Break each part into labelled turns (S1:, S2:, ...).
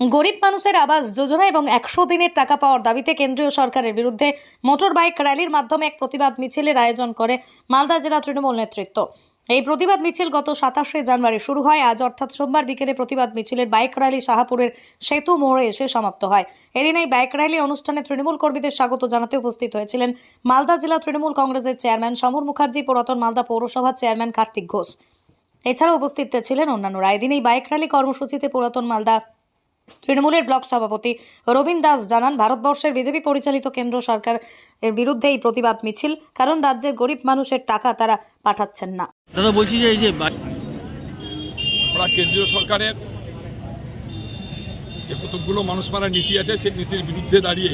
S1: গরিব মানুষের আবাস যোজনা এবং একশো দিনের টাকা পাওয়ার দাবিতে কেন্দ্রীয় সরকারের বিরুদ্ধে মোটর বাইক র্যালির মাধ্যমে এক প্রতিবাদ মিছিলের আয়োজন করে মালদা জেলা তৃণমূল নেতৃত্ব। এই প্রতিবাদ মিছিল গত সাতাশে জানুয়ারি শুরু হয়। আজ অর্থাৎ সোমবার বিকেলে প্রতিবাদ মিছিলের বাইক র্যালি শাহাপুরের সেতু মোড়ে এসে সমাপ্ত হয়। এদিন এই বাইক র্যালি অনুষ্ঠানে তৃণমূল কর্মীদের স্বাগত জানাতে উপস্থিত হয়েছিলেন মালদা জেলা তৃণমূল কংগ্রেসের চেয়ারম্যান সমর মুখার্জি, পুরাতন মালদা পৌরসভার চেয়ারম্যান কার্তিক ঘোষ। এছাড়াও উপস্থিত ছিলেন অন্যান্যরা। এদিন এই বাইক র্যালি কর্মসূচিতে পুরাতন মালদা তৃণমূলের ব্লক সভাপতি রবীন দাস জানান ভারতবর্ষের বিজেপি পরিচালিত কেন্দ্র সরকার এর বিরুদ্ধে এই প্রতিবাদ মিছিল কারণ রাজ্যের গরিব মানুষের টাকা তারা পাঠাচ্ছেন না।
S2: দাদা বলছি যে এই যে
S3: আমরা কেন্দ্রীয় সরকারের যে কতকগুলো মানুষ মারা নীতি আছে সেই নীতির বিরুদ্ধে দাঁড়িয়ে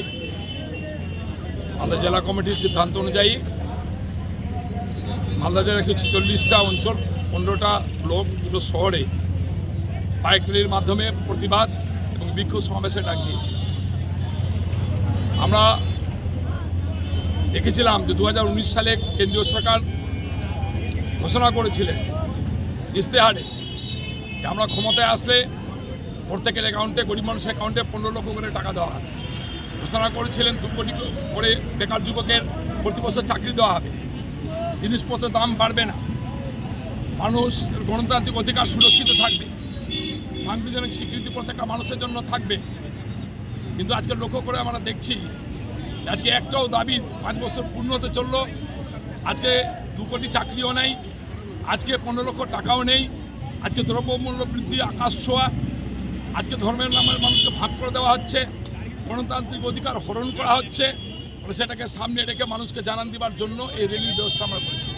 S3: মালদা জেলা কমিটির সিদ্ধান্ত অনুযায়ী মালদা জেলার একশো ছেচল্লিশটা অঞ্চল পনেরোটা ব্লক দুটো শহরে বাইক র্যালির মাধ্যমে প্রতিবাদ বিক্ষোভ সমাবেশে ডাক দিয়েছি আমরা দেখেছিলাম যে দু হাজার উনিশ সালে কেন্দ্রীয় সরকার ঘোষণা করেছিলেন ইশতেহারে যে আমরা ক্ষমতায় আসলে প্রত্যেকের অ্যাকাউন্টে গরিব মানুষের অ্যাকাউন্টে পনেরো লক্ষ করে টাকা দেওয়া হবে। ঘোষণা করেছিলেন দু কোটি করে বেকার যুবকের প্রতি বছর চাকরি দেওয়া হবে। জিনিসপত্রের দাম বাড়বে না। মানুষ গণতান্ত্রিক অধিকার সুরক্ষিত থাকবে। সাংবিধানিক স্বীকৃতি প্রত্যেকটা মানুষের জন্য থাকবে। কিন্তু আজকে লক্ষ্য করে আমরা দেখছি আজকে একটাও দাবি পাঁচ বছর পূর্ণ হতে চলল। আজকে দু কোটি চাকরিও নেই, আজকে পনেরো লক্ষ টাকাও নেই, আজকে দ্রব্যমূল্য বৃদ্ধি, আকাশ ছোঁয়া, আজকে ধর্মের নামে মানুষকে ভাগ করে দেওয়া হচ্ছে, গণতান্ত্রিক অধিকার হরণ করা হচ্ছে। সেটাকে সামনে রেখে মানুষকে জানান দেওয়ার জন্য এই রেলির ব্যবস্থা আমরা করেছি।